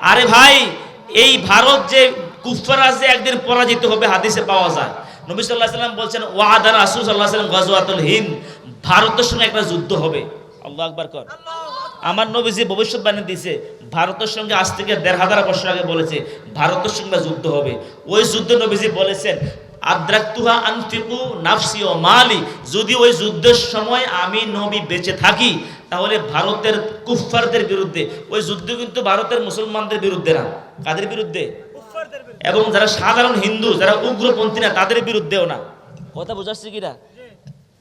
আরে ভাই, এই ভারত যে কুফারাজ যে একদিন পরাজিত হবে, হাদিসে পাওয়া যায়। নবী সাল্লাহ সাল্লাম বলছেন ওয়াহাদান আসুল সাল্লাহ সাল্লাম গজওয়াতুল হিন্দ। ভারতের সঙ্গে একটা যুদ্ধ হবে। আল্লাহ আকবার কর। আমার নবীজি ভবিষ্যৎবাণী দিয়েছে, ভারতের সঙ্গে আজ থেকে দেড় হাজার বছর আগে বলেছে, ভারতের সঙ্গে যুদ্ধ হবে। ওই যুদ্ধ নবীজি বলেছেন আদ্রাক্তুহা আনফিকু নাফসি ও মালি। যদি ওই যুদ্ধের সময় আমি নবী বেঁচে থাকি তাহলে ভারতের কুফফারদের বিরুদ্ধে ওই যুদ্ধ কিন্তু ভারতের মুসলমানদের বিরুদ্ধে না। কাদের বিরুদ্ধে? এবং যারা সাধারণ হিন্দু যারা উগ্রপন্থী না তাদের বিরুদ্ধেও না। কথা বোঝাচ্ছি কিনা?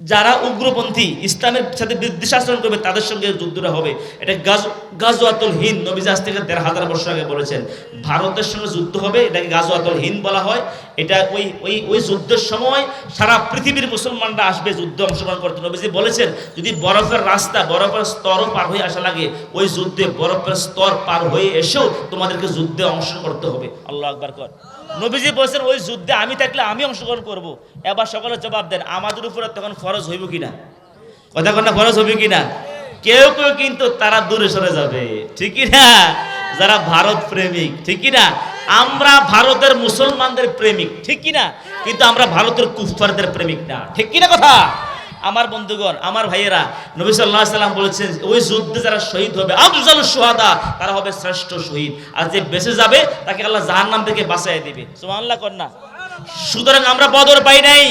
যারা উগ্রপন্থী, ইসলামের সাথে বিদ্বেষ আচরণ করবে, তাদের সঙ্গে যুদ্ধটা হবে। এটা গাজ, গাজওয়াতুল হিন্দ নবী আজ থেকে দেড় হাজার বছর আগে বলেছেন। ভারতের সঙ্গে যুদ্ধ হবে, এটাকে গাজওয়াতুল হিন্দ বলা হয়। এটা ওই ওই ওই যুদ্ধের সময় সারা পৃথিবীর মুসলমানরা আসবে, যুদ্ধে অংশগ্রহণ করতে। নবীজি বলেছেন, যদি বরফের রাস্তা, বরফের স্তরও পার হয়ে আসা লাগে, ওই যুদ্ধে বরফের স্তর পার হয়ে এসেও তোমাদেরকে যুদ্ধে অংশগ্রহণ করতে হবে। আল্লাহ আকবার কর। নবীজি বলছেন, ওই যুদ্ধে আমি থাকলে আমি অংশগ্রহণ করব। এবার সকলে জবাব দেন, আমাদের উপরে তখন ফরজ হইব কিনা? কথা কথা ফরজ হবে কিনা? কেউ কেউ কিন্তু তারা দূরে সরে যাবে ঠিকই না যারা ভারত প্রেমিক ঠিকই না আমরা ভারতের মুসলমানদের প্রেমিক ঠিকই না কিন্তু আমরা ভারতের কুফফারদের প্রেমিক না, ঠিক কিনা কথা? আমার বন্ধুগণ, আমার ভাইয়েরা, নবী সাল্লাহ সাল্লাম বলেছেন ওই যুদ্ধে যারা শহীদ হবে, আফজাল সোহাদা তারা হবে শ্রেষ্ঠ শহীদ। আর যে বেঁচে যাবে, তাকে আল্লাহ জাহান্নাম থেকে বাঁচাই দিবে। কর না। সুতরাং আমরা বদর পাই নাই,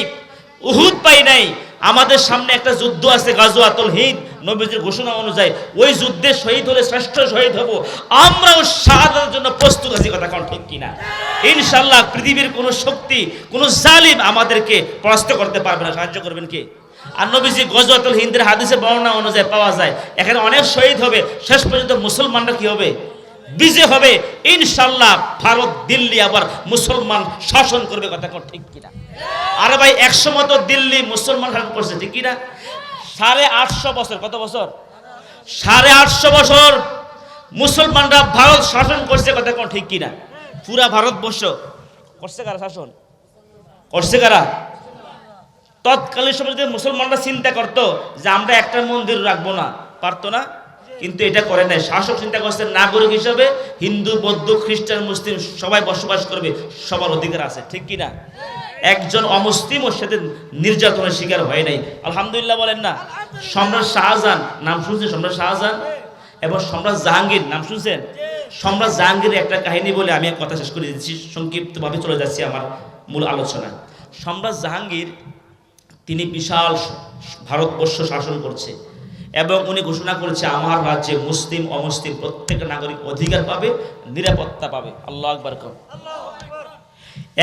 উহুদ পাই নাই। আমাদের সামনে একটা যুদ্ধ আছে, গাজওয়াতুল হিন্দ নবীজির ঘোষণা অনুযায়ী। ওই যুদ্ধে শহীদ হলে শ্রেষ্ঠ শহীদ হব। আমরাও শাহাদাতের জন্য প্রস্তুত আছি, কথা কোন ঠিক কিনা? ইনশাল্লাহ পৃথিবীর কোনো শক্তি, কোনো জালিম আমাদেরকে পরাস্ত করতে পারবে না। সাহায্য করবেন কে? আর নবীজি গজওয়াতুল হিন্দের হাদিসে বর্ণনা অনুযায়ী পাওয়া যায়। এখানে অনেক শহীদ হবে, শেষ পর্যন্ত মুসলমানরা কি হবে? বিজয় হবে। ইনশাল্লাহ ভারত দিল্লি আবার মুসলমান শাসন করবে কথা ঠিক কিনা? আরে ভাই, একশো মতো দিল্লি মুসলমান শাসন করছে, ঠিক কিনা? সাড়ে আটশো বছর, কত বছর? সাড়ে আটশো বছর মুসলমানরা ভারত শাসন করছে কথা কোন ঠিক কিনা? পুরা ভারতবর্ষ করছে কারা শাসন? করছে কারা? তৎকালীন সময় যদি মুসলমানরা চিন্তা করতো যে আমরা একটা মন্দির রাখব না, পারতো না? কিন্তু এটা করে নাই। শাসক চিন্তা করছে, নাগরিক হিসাবে হিন্দু, বৌদ্ধ, খ্রিস্টান, মুসলিম সবাই বসবাস করবে, সবার অধিকার আছে, ঠিক কি না একজন অমুসলিম ওর সাথে নির্যাতনের শিকার হয় নাই। আলহামদুলিল্লাহ বলেন না। সম্রাট শাহজাহান, নাম শুনছেন সম্রাট শাহজাহান? এবং সম্রাট জাহাঙ্গীর, নাম শুনছেন? সম্রাট জাহাঙ্গীর একটা কাহিনী বলে আমি কথা শেষ করে দিচ্ছি, সংক্ষিপ্তভাবে চলে যাচ্ছি আমার মূল আলোচনা সম্রাট জাহাঙ্গীর তিনি বিশাল ভারতবর্ষ শাসন করছে। এবং উনি ঘোষণা করেছে, আমার রাজ্যে মুসলিম, অমুসলিম প্রত্যেকটা নাগরিক অধিকার পাবে, নিরাপত্তা পাবে। আল্লাহ আকবর কর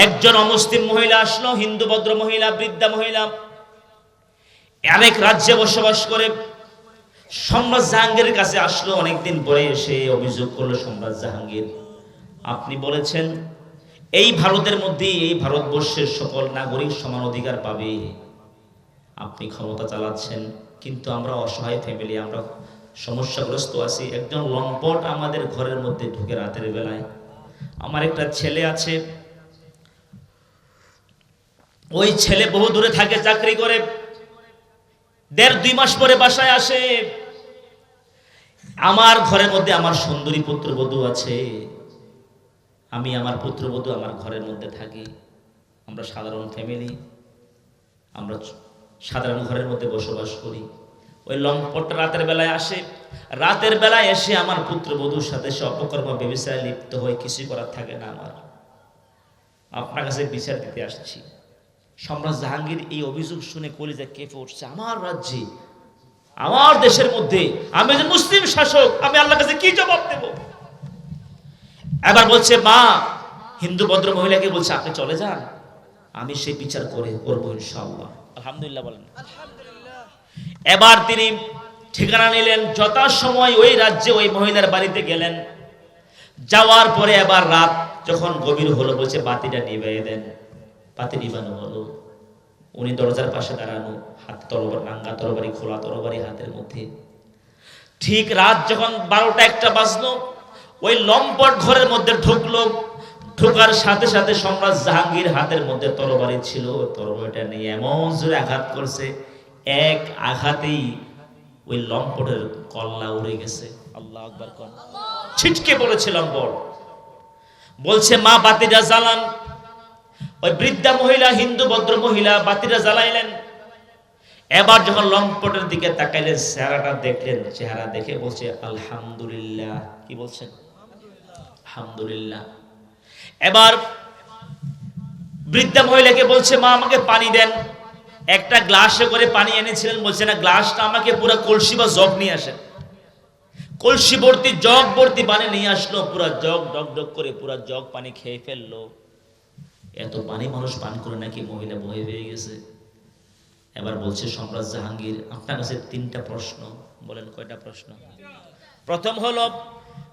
একজন অমুসলিম মহিলা আসলো, হিন্দু, ভদ্র মহিলা, বৃদ্ধা মহিলা। অনেক রাজ্যে বসবাস করে। সম্রাট জাহাঙ্গীরের কাছে আসলো, অনেকদিন পরে এসে অভিযোগ করল, সম্রাট জাহাঙ্গীর, আপনি বলেছেন, এই ভারতের মধ্যেই এই ভারতবর্ষের সকল নাগরিক সমান অধিকার পাবে। আপনি ক্ষমতা চালাচ্ছেন, কিন্তু আমরা অসহায় ফ্যামিলি আমরা সমস্যাগ্রস্ত আছি। একজন লম্পট আমাদের ঘরের মধ্যে ঢুকে রাতের বেলায়। আমার একটা ছেলে আছে। ওই ছেলে বহু দূরে থাকে, চাকরি করে। দেড় দুই মাস পরে বাসায় আসে। আমার ঘরের মধ্যে আমার সুন্দরী পুত্রবধূ আছে। আমি আমার পুত্রবধূ আমার ঘরের মধ্যে থাকি। আমরা সাধারণ ফ্যামিলি আমরা সাধারণ ঘরের মধ্যে বসবাস করি। ওই লম্পটটা রাতের বেলায় আসে। রাতের বেলায় এসে আমার পুত্রবধূর সাথে সে অপকর্ম ব্যবসায় লিপ্ত হয়ে কিছুই করার থাকে না আমার। আপনার কাছে বিচার দিতে আসছি। সম্রাট জাহাঙ্গীর এই অভিযোগ শুনে কলিজা কেঁপে উঠছে। আমার রাজ্যে, আমার দেশের মধ্যে আমি যে মুসলিম শাসক, আমি আল্লাহর কাছে কি জবাব দেব? এবার বলছে, মা, হিন্দু ভদ্র মহিলাকে বলছে, আপনি চলে যান। আমি সেই বিচার করে করব ইনশাআল্লাহ। আলহামদুলিল্লাহ বলেন। এবার তিনি ঠিকানা নিলেন, যথাসময় ওই রাজ্যে ওই মহিলার বাড়িতে গেলেন। যাওয়ার পরে এবার রাত যখন গভীর হলো, বলছে, বাতিটা নিভিয়ে দেন। বাতি নিবানো হলো। উনি দরজার পাশে দাঁড়ানো, হাত তরবার নাঙ্গা তরবারি খোলা তরবারি হাতের মধ্যে। ঠিক রাত যখন বারোটা একটা বাজলো, ওই লম্পট ঘরের মধ্যে ঢুকলো ঢোকার সাথে সাথে সম্রাট জাহাঙ্গীর হাতের মধ্যে তরবারি ছিল। তরবারিটা নিয়ে এমন জোরে আঘাত করছে, এক আঘাতেই ওই লম্পটের কল্লা উড়ে গেছে। আল্লাহ আকবার কর ছিটকে পড়েছিলাম বড় বলছে, মা বাতিটা জ্বালান। ওই বৃদ্ধা মহিলা, হিন্দু ভদ্র মহিলা বাতিটা জ্বালাইলেন। এবার যখন লম্পটের দিকে তাকাইলেন, চেহারাটা দেখলেন, চেহারা দেখে বলছে, আলহামদুলিল্লাহ। কি বলছেন? আলহামদুলিল্লাহ। এবার বৃদ্ধা মহিলাকে বলছে, মা, আমাকে পানি দেন। একটা গ্লাসে করে পানি এনেছিলেন, বলছে, না, গ্লাসটা আমাকে পুরো কলসি বা জগ নিয়ে আসেন। কলসি ভর্তি, জগ ভর্তি পানি নিয়ে আসলো, পুরা জগ ডক ডক করে পুরা জগ পানি খেয়ে ফেলল। এত পানি মানুষ পান করে নাকি মহিলা বয়ে হয়ে গেছে? এবার বলছে, সম্রাট জাহাঙ্গীর, আপনার কাছে তিনটা প্রশ্ন। বলেন, কয়টা প্রশ্ন? প্রথম হলো,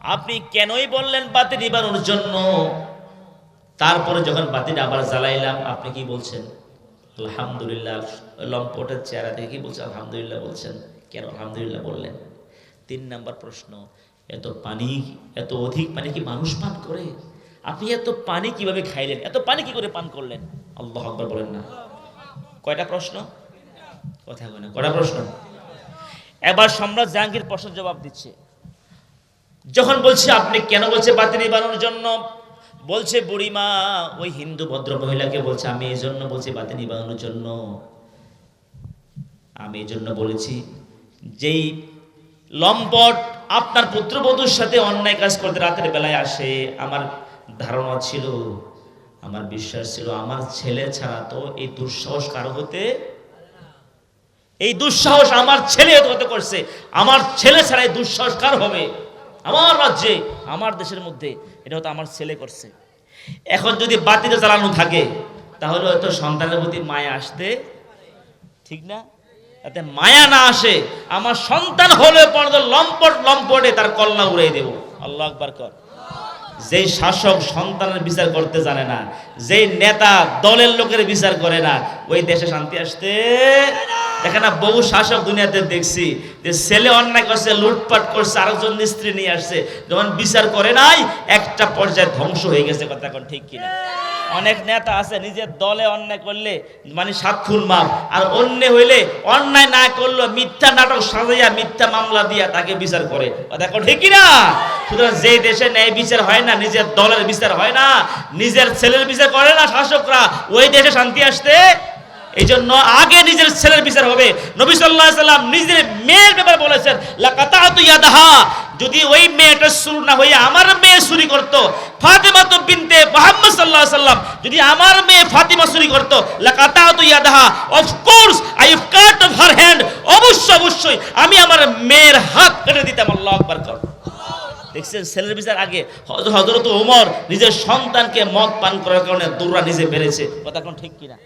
আপনি কেনই বললেন বাতি নিবানোর জন্য? তারপরে যখন বাতিটা আবার জ্বালাইলাম, আপনি কি বলছেন? আলহামদুলিল্লাহ, লম্পটের চেহারা দেখে কি বলছেন? আলহামদুলিল্লাহ বলছেন। কেন আলহামদুলিল্লাহ বললেন? তিন নাম্বার প্রশ্ন, এত পানি, এত অধিক পানি কি মানুষ পান করে? আপনি এত পানি কীভাবে খাইলেন? এত পানি কি করে পান করলেন? আল্লাহ আকবর বলেন না। কয়টা প্রশ্ন? কথা কয় না। কয়টা প্রশ্ন? এবার সম্রাট জাহাঙ্গীর প্রশ্নের জবাব দিচ্ছে। যখন বলছে, আপনি কেন বলছে বাতি নিবানোর জন্য? বলছে, বুড়িমা, ওই হিন্দু ভদ্র মহিলাকে বলছে, আমি এই জন্য বলছি, বাতি নিবানোর জন্য। আমি এই জন্য বলেছি, যেই লম্পট আপনার পুত্রবধূর সাথে অন্যায় কাজ করতে রাতের বেলায় আসে, আমার ধারণা ছিল, আমার বিশ্বাস ছিল, আমার ছেলে ছাড়া তো এই দুঃসাহস কারও হতে এই দুঃসাহস আমার ছেলে হতে করছে। আমার ছেলে ছাড়া এই দুঃসাহস কার হবে? আমার রাজ্যে, আমার দেশের মধ্যে, এটা হয়তো আমার ছেলে করছে। এখন যদি বাতিটা চালানো থাকে, তাহলে হয়তো সন্তানের প্রতি মায়া আসতে ঠিক না? তাতে মায়া না আসে, আমার সন্তান হলে পর্যন্ত লম্পট, লম্পটে তার কল্লা উড়াই দেব। আল্লাহ আকবার কর। যেই শাসক সন্তানের বিচার করতে জানে না, যেই নেতা দলের লোকের বিচার করে না, ওই দেশে শান্তি আসতে দেখে না, বহু শাসক দুনিয়াতে দেখছি যে ছেলে অন্যায় করছে, লুটপাট করছে, আরেকজন স্ত্রী নিয়ে আসছে, যখন বিচার করে নাই, একটা পর্যায়ে ধ্বংস হয়ে গেছে, কথা এখন ঠিক কিনা। অনেক নেতা আছে, নিজের দলে অন্যায় করলে মানে সাত খুন মাপ আর অন্য হইলে অন্যায় না করল মিথ্যা নাটক সাজাইয়া মিথ্যা মামলা দিয়া তাকে বিচার করে। কথা এখন ঠিক কিনা? সুতরাং যে দেশে ন্যায় বিচার হয় না, নিজের দলের বিচার হয় না, নিজের ছেলের বিচার করে না শাসকরা, ওই দেশে শান্তি আসতে। এই জন্য আগে নিজের ছেলের বিচার হবে। নবী সাল্লাহ সাল্লাম নিজের মেয়ের ব্যাপারে বলেছেন লাকাতাতু ইয়াদাহা। যদি ওই মেয়েটা শুরু না হয়ে আমার মেয়ে চুরি করতো, ফাতেমা তো বিনতে মোহাম্মদ সাল্লাহ সাল্লাম, যদি আমার মেয়ে ফাতিমা চুরি করতো লাকাতা তো ইয়াদাহা of course I cut off her hand অবশ্যই অবশ্যই, আমি আমার মেয়ের হাত কেটে দিতাম, আল্লাহ আকবার কর। দেখছেন, ছেলের বিচার আগে। হজরত ওমর নিজের সন্তানকে মদ পান করার কারণে দুর্রা নিজে বেড়েছে কথা কোন ঠিক কিনা?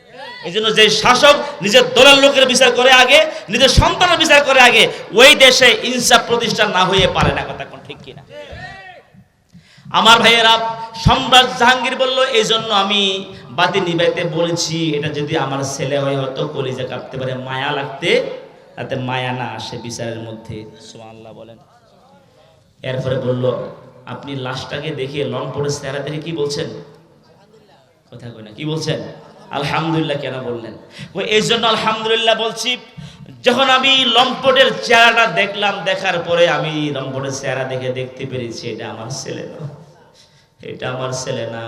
এই জন্য যে শাসক নিজের দলের লোকের বিচার করে আগে, নিজের সন্তানের বিচার করে আগে, ওই দেশে ইনসাফ প্রতিষ্ঠা না হয়ে পারে না, কথা কোন ঠিক কিনা? আমার ভাইয়েরা, সম্রাট জাহাঙ্গীর বলল এই জন্য আমি বাতি নিবাইতে বলেছি, এটা যদি আমার ছেলে হয়, হয়তো কলিজা কাঁপতে পারে, মায়া লাগতে, তাতে মায়া না আসে বিচারের মধ্যে। সুবহানাল্লাহ বলেন। এরপরে বলল, আপনি লাশটাকে দেখে লং পড়ে চেহারা দেখে কি বলছেন? কথা কই না, কি বলছেন? আলহামদুলিল্লাহ, কেন বললেন? ওই এই জন্য আলহামদুলিল্লাহ বলছি, যখন আমি লম্পটের চেহারাটা দেখলাম, দেখার পরে আমি লম্পটের চেহারা দেখে দেখতে পেরেছি, এটা আমার ছেলে না। এটা আমার ছেলে না,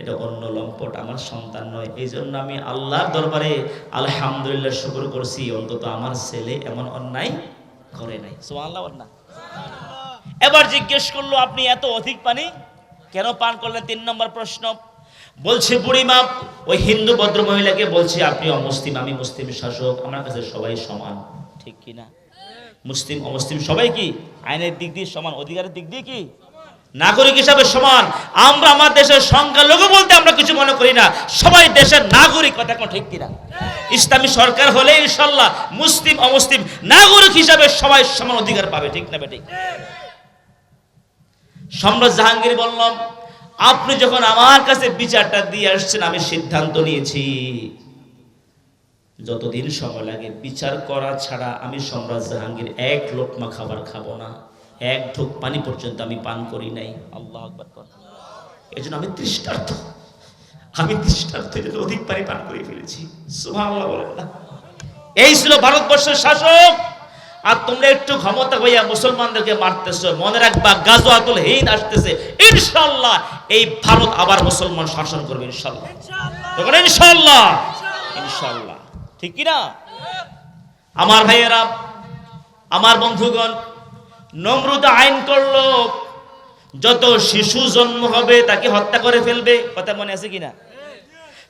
এটা অন্য লম্পট আমার সন্তান নয়। এই জন্য আমি আল্লাহর দরবারে আলহামদুলিল্লাহ শুকর করছি, অন্তত আমার ছেলে এমন অন্যায় করে নাই। সুবহানাল্লাহ না। এবার জিজ্ঞেস করল, আপনি এত অধিক পানি কেন পান? করলেন তিন নম্বর প্রশ্ন। বলছে, বুড়িমা, ওই হিন্দু ভদ্র মহিলাকে বলছে, আপনি অমুসলিম, আমি মুসলিম শাসক, আমার কাছে সবাই সমান। ঠিক কি না? মুসলিম, অমুসলিম সবাই কি? আইনের দিক দিয়ে সমান, অধিকারের দিক দিয়ে কি? নাগরিক হিসাবে সমান। আমরা আমার দেশের সংখ্যালঘু বলতে আমরা কিছু মনে করি না। সবাই দেশের নাগরিক, কথা কোন ঠিক কিনা ইসলামী সরকার হলে ইনশাল্লাহ মুসলিম, অমুসলিম নাগরিক হিসাবে সবাই সমান অধিকার পাবে, ঠিক না বেঠিক? সম্রাট জাহাঙ্গীর বললাম, আপনি যখন আমার কাছে বিচারটা দিয়ে আসছেন, আমি সিদ্ধান্ত নিয়েছি। যতদিন সময় লাগে, বিচার করা ছাড়া আমি সম্রাট জাহাঙ্গীর এক লোকমা খাবার খাব না। এক ঢোক পানি পর্যন্ত আমি পান করি নাই। আল্লাহ এই জন্য আমি তৃষ্ণার্থ আমি তৃষ্ণার্থ অধিক পানি পান করে ফেলেছি। এই ছিল ভারতবর্ষের শাসক। আর তোমরা একটু ক্ষমতা হইয়া মুসলমানদেরকে মারতেছো মনে রাখবা গাজওয়াতুল হিন্দ আসতেছে। ইনশাআল্লাহ এই ভারত আবার মুসলমান শাসন করবে ইনশাল্লাহ তখন ইনশাআল্লাহ। ইনশাআল্লাহ। ঠিক কি না? আমার ভাইয়েরা আমার বন্ধুগণ নমরুদ আইন করল যত শিশু জন্ম হবে তাকে হত্যা করে ফেলবে কথা মনে আছে কিনা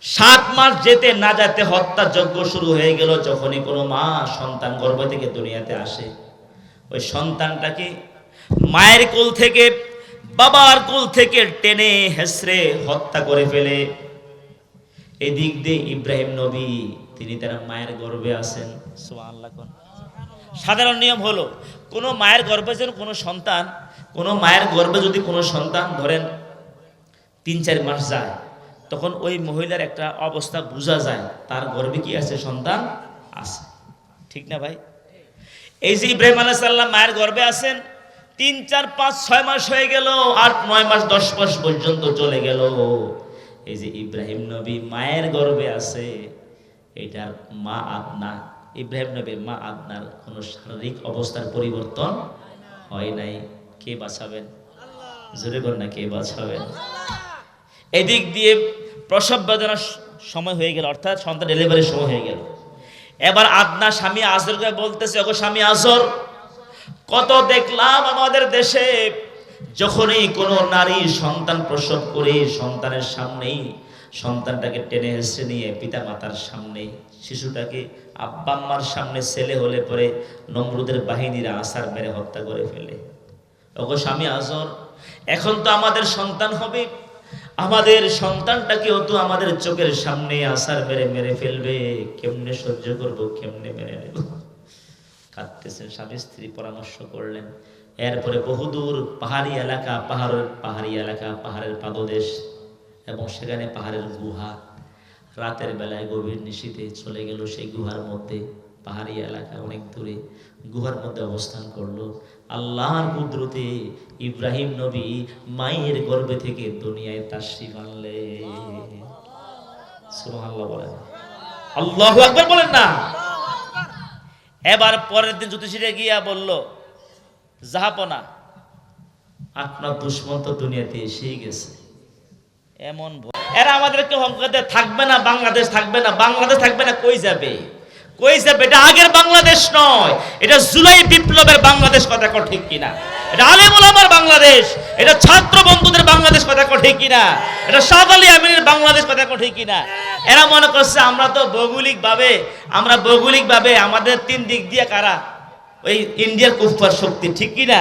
সাত মাস যেতে না যেতে হত্যা যজ্ঞ শুরু হয়ে গেল যখনই কোনো মা সন্তান গর্ভ থেকে দুনিয়াতে আসে। ওই সন্তানটাকে মায়ের কোল থেকে, বাবার কোল থেকে টেনে হেসড়ে হত্যা করে ফেলে। এদিক দিয়ে ইব্রাহিম নবী, তিনি তার মায়ের গর্ভে কোন। সাধারণ নিয়ম হলো, কোনো মায়ের গর্ভে যেন কোনো সন্তান, কোনো মায়ের গর্ভে যদি কোনো সন্তান ধরেন তিন চার মাস যায় তখন ওই মহিলার একটা অবস্থা বোঝা যায় তার গর্ভে কি আছে সন্তান? আছে। ঠিক না ভাই? এই যে ইব্রাহিম আলাহ সাল্লাম মায়ের গর্ভে আছেন তিন চার পাঁচ ছয় মাস হয়ে গেল আট নয় মাস দশ মাস পর্যন্ত চলে গেল। এই যে ইব্রাহিম নবী মায়ের গর্ভে আছে এটার মা আদনা ইব্রাহিম নবীর মা আদনার কোনো শারীরিক অবস্থার পরিবর্তন হয় নাই। কে বাঁচাবেন? জোরে কর না কে বাঁচাবেন? এদিক দিয়ে প্রসব বেদনার সময় হয়ে গেল, অর্থাৎ সন্তান ডেলিভারির সময় হয়ে গেল। এবার আদনা স্বামী আজরকে বলতেছে, ওগো স্বামী আজর, কত দেখলাম আমাদের দেশে যখনই কোনো নারী সন্তান প্রসব করে সন্তানের সামনেই, সন্তানটাকে টেনে হেসে নিয়ে পিতা মাতার সামনে, শিশুটাকে আব্বা আম্মার সামনে ছেলে হলে পরে নমরুদের বাহিনীরা আসার মেরে হত্যা করে ফেলে। ওগো স্বামী আজর, এখন তো আমাদের সন্তান হবে আমাদের সন্তানটাকেও তো আমাদের চোখের সামনে আসার মেরে মেরে ফেলবে। কেমনে সহ্য করব, কেমনে মেরে নেব? কাঁদতেছেন, স্বামী স্ত্রী পরামর্শ করলেন। এরপরে বহুদূর পাহাড়ি এলাকা, পাহাড়ের পাহাড়ি এলাকা, পাহাড়ের পাদদেশ এবং সেখানে পাহাড়ের গুহা। রাতের বেলায় গভীর নিশীতে চলে গেল সেই গুহার মধ্যে। পাহাড়ি এলাকা অনেক দূরে গুহার মধ্যে অবস্থান করল। আল্লাহর কুদরতে ইব্রাহিম নবী মায়ের গর্ভে থেকে দুনিয়ায় তাশরিফ আনলে। সুবহানাল্লাহ বলেন। আল্লাহু আকবার বলেন না। এবার পরের দিন জ্যোতিষীরা গিয়া বলল জাহাপনা আপনার দুশ্মন তো দুনিয়াতে এসেই গেছে। এমন এরা আমাদেরকে হংকাতে থাকবে না, বাংলাদেশ থাকবে না, বাংলাদেশ থাকবে না, কই যাবে? কই যাবে এটা আগের বাংলাদেশ নয়। এটা জুলাই বিপ্লবের বাংলাদেশ কথা কর ঠিক কিনা? এটা আলেমুল আমার বাংলাদেশ। এটা ছাত্র বন্ধুদের বাংলাদেশ কথা কর ঠিক কিনা? এটা সাদ আলী আমিনের বাংলাদেশ কথা কর ঠিক কিনা? এরা মনে করছে আমরা তো ভৌগোলিক ভাবে আমরা ভৌগোলিক ভাবে আমাদের তিন দিক দিয়ে কারা? ওই ইন্ডিয়ার কুফার শক্তি, ঠিক কিনা?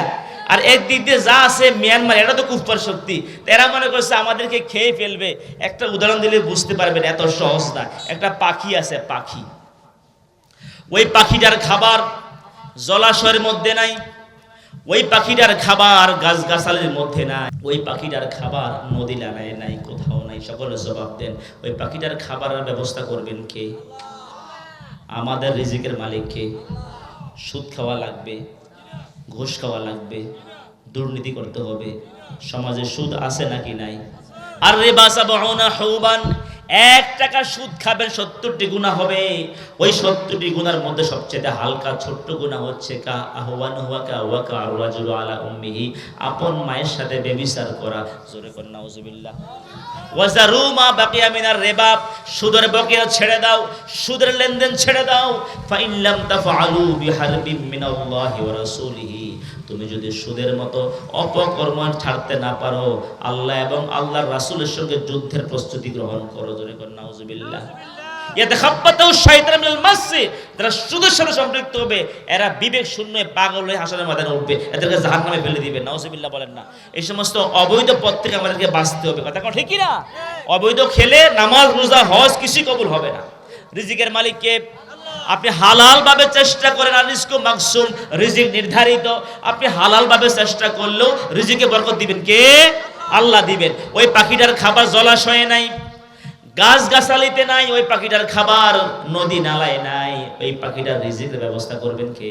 আর এক দিক দিয়ে যা আছে মিয়ানমার, এটা তো কুফার শক্তি। এরা মনে করছে আমাদেরকে খেয়ে ফেলবে। একটা উদাহরণ দিলে বুঝতে পারবেন, এত সহজ না। একটা পাখি আছে, পাখি। ওই পাখিটার খাবার জলাশয়ের মধ্যে নাই, ওই পাখিটার খাবার গাছগাছালির মধ্যে নাই, ওই পাখিটার খাবার নদী লাগায় নাই, কোথাও নাই, সকলে জবাব দেন, ওই পাখিটার খাবারের ব্যবস্থা করবেন কে? আমাদের রিজিকের মালিককে সুদ খাওয়া লাগবে, ঘুষ খাওয়া লাগবে, দুর্নীতি করতে হবে, সমাজে সুদ আছে নাকি নাই? আর রে বাসা বহনা হৌবান এক টাকা সুদ খাবেন, সত্তরটি গুণা হবে। ওই সত্তরটি গুণার মধ্যে সবচেয়ে হালকা, ছোট্ট গুণা হচ্ছে কা আহ্বান হুয়াকা ওয়াকা আরওয়াজুল আলা উম্মিহি। আপন মায়ের সাথে বেবিচার করা। জোরে কর, নাউজুবিল্লাহ। ওয়াজারু মা বাকিয়া মিনার রেবাব। সুদের বকেয়া ছেড়ে দাও, সুদের লেনদেন ছেড়ে দাও। ফাইল্লাম তাফআলু বিহারবিম মিনাল্লাহি ওয়া রাসূলিহি। তুমি যদি সুদের মতো অপকর্ম ছাড়তে না পারো, আল্লাহ এবং আল্লাহর রাসূলের সঙ্গে যুদ্ধের প্রস্তুতি গ্রহণ করো, জোরে কর, নাউজুবিল্লাহ। যারা সুদের সাথে সম্পৃক্ত হবে, এরা বিবেক শূন্য পাগল হয়ে হাসনের মাথায় উঠবে, এদেরকে জাহান্নামে ফেলে দিবে। নাউজুবিল্লাহ বলেন না। এই সমস্ত অবৈধ পথ থেকে আমাদেরকে বাঁচতে হবে। কথা কথা ঠিক না অবৈধ খেলে নামাজ, রোজা, হজ কিছু কবুল হবে না। রিজিকের মালিককে আপনি হালাল ভাবে চেষ্টা করেন, আর রিস্ক মাকসুম, রিজিক নির্ধারিত। আপনি হালাল ভাবে চেষ্টা করলেও রিজিকে বরকত দিবেন। কে? আল্লাহ দিবেন। ওই পাখিটার খাবার জলাশয়ে নাই গাছ গাছালিতে নাই, ওই পাখিটার খাবার নদী নালায় নাই। ওই পাখিটার রিজিকের ব্যবস্থা করবেন কে?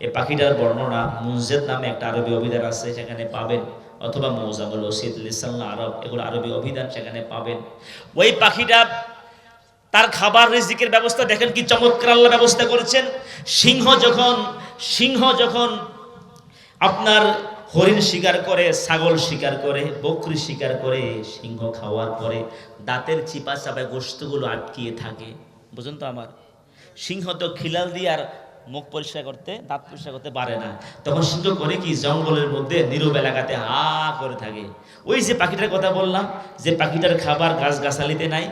এই পাখিটার বর্ণনা মুনজেদ নামে একটা আরবি অভিধান আছে, সেখানে পাবেন। অথবা মৌজামুল ওসিদ লিসাল্লাহ আরব, এগুলো আরবি অভিধান সেখানে পাবেন। ওই পাখিটা তার খাবার রিজিকের ব্যবস্থা দেখেন কি চমৎকার আল্লাহ ব্যবস্থা করেছেন। সিংহ যখন সিংহ যখন আপনার হরিণ শিকার করে, ছাগল শিকার করে, বকরি শিকার করে, সিংহ খাওয়ার পরে দাঁতের চিপা চাপায় গোস্তগুলো আটকিয়ে থাকে। বুঝুন তো আমার। সিংহ তো খিলাল দিয়ে আর মুখ পরিষ্কার করতে দাঁত পরিষ্কার করতে পারে না। তখন সিংহ করে কি জঙ্গলের মধ্যে নীরব এলাকাতে হা করে থাকে। ওই যে পাখিটার কথা বললাম যে পাখিটার খাবার গাছ গাছালিতে নাই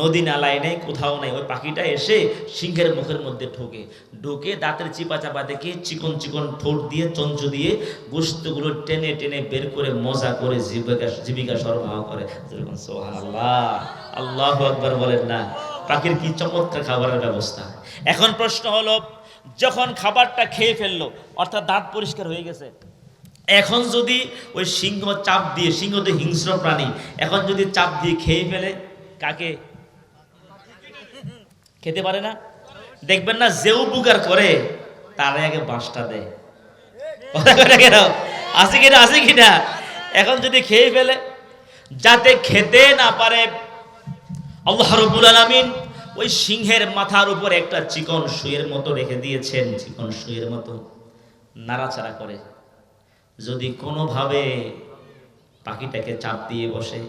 নদী নালায় নেই কোথাও নাই ওই পাখিটা এসে সিংহের মুখের মধ্যে ঢোকে। ঢোকে দাঁতের চিপা চাপা দেখে চিকন চিকন ঠোঁট দিয়ে চঞ্চ দিয়ে গোস্তগুলো টেনে টেনে বের করে মজা করে জীবিকা জীবিকা সরবরাহ করে। যেরকম সোহান আল্লাহ আল্লাহ আকবর বলেন না পাখির কি চমৎকার খাবারের ব্যবস্থা। এখন প্রশ্ন হলো যখন খাবারটা খেয়ে ফেলল, অর্থাৎ দাঁত পরিষ্কার হয়ে গেছে, এখন যদি ওই সিংহ চাপ দিয়ে সিংহ তো হিংস্র প্রাণী, এখন যদি চাপ দিয়ে খেয়ে ফেলে, কাকে? খেতে পারে না? দেখবেন না, যেও বুগার করে, তার আগে বাঁশটা দেয়। কেন? কিনা, আছে কিনা? এখন যদি খেয়ে ফেলে, যাতে খেতে না পারে, আল্লাহ রবুল আলমিন ওই সিংহের মাথার উপর একটা চিকন সুয়ের মতো রেখে দিয়েছেন, চিকন সুয়ের মতো নাড়াচাড়া করে। যদি কোনোভাবে পাখিটাকে চাপ দিয়ে বসে,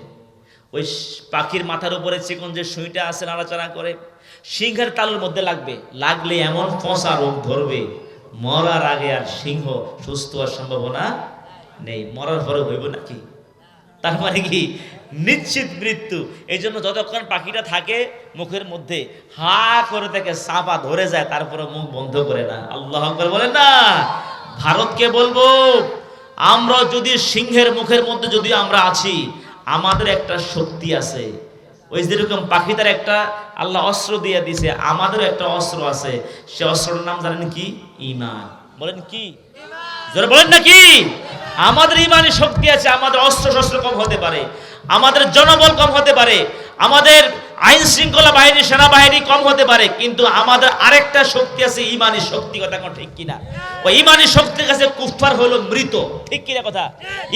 ওই পাখির মাথার উপরে চিকন যে সুইটা আছে নাড়াচাড়া করে, সিংহের তালুর মধ্যে লাগবে। লাগলে এমন ফসা রোগ ধরবে, মরার আগে আর সিংহ সুস্থ হওয়ার সম্ভাবনা নেই। মরার পরে হইব নাকি? তার মানে কি? নিশ্চিত মৃত্যু। এই জন্য যতক্ষণ পাখিটা থাকে মুখের মধ্যে হা করে থেকে চাপা ধরে যায় তারপরে মুখ বন্ধ করে না। আল্লাহ বলেন না। ভারতকে বলব আমরা যদি সিংহের মুখের মধ্যে যদি আমরা আছি আমাদের একটা শক্তি আছে। ওই যেরকম পাখিটার একটা আল্লাহ অস্ত্র দিয়ে দিছে আমাদেরও একটা অস্ত্র আছে। সে অস্ত্রটার নাম জানেন কি? ইমান বলেন কি? বলেন নাকি আমাদের ইমানি শক্তি আছে, আমাদের অস্ত্র শস্ত্র কম হতে পারে, আমাদের জনবল কম হতে পারে, আমাদের আইন শৃঙ্খলা বাহিনী, সেনাবাহিনী কম হতে পারে, কিন্তু আমাদের আরেকটা শক্তি আছে ইমানি শক্তি, কথা কোন ঠিক কিনা? ওই ইমানি শক্তির কাছে কুফার হলো মৃত, ঠিক কিনা কথা?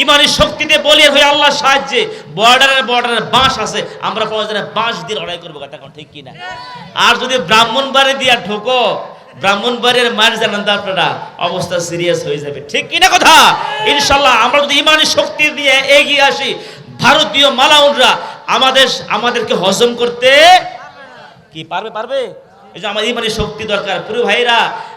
ইমানি শক্তিতে বলিয়ে হয়ে আল্লাহ সাহায্যে বর্ডারের বর্ডারের বাঁশ আছে, আমরা প্রয়োজনে বাঁশ দিয়ে লড়াই করব, কথা কোন ঠিক কিনা? আর যদি ব্রাহ্মণ বাড়ি দিয়া ঢোকো ব্রাহ্মণবাড়ির মার জানান আপনারা? অবস্থা সিরিয়াস হয়ে যাবে। ঠিক কিনা কথা? ইনশাল্লাহ আমরা যদি ইমানি শক্তি দিয়ে এগিয়ে আসি, ভারতীয় মালাউনরা আমাদের আমাদেরকে হজম করতে কি, পারবে পারবে? এই যে আমাদের ইমানি শক্তি দরকার। প্রিয় ভাইরা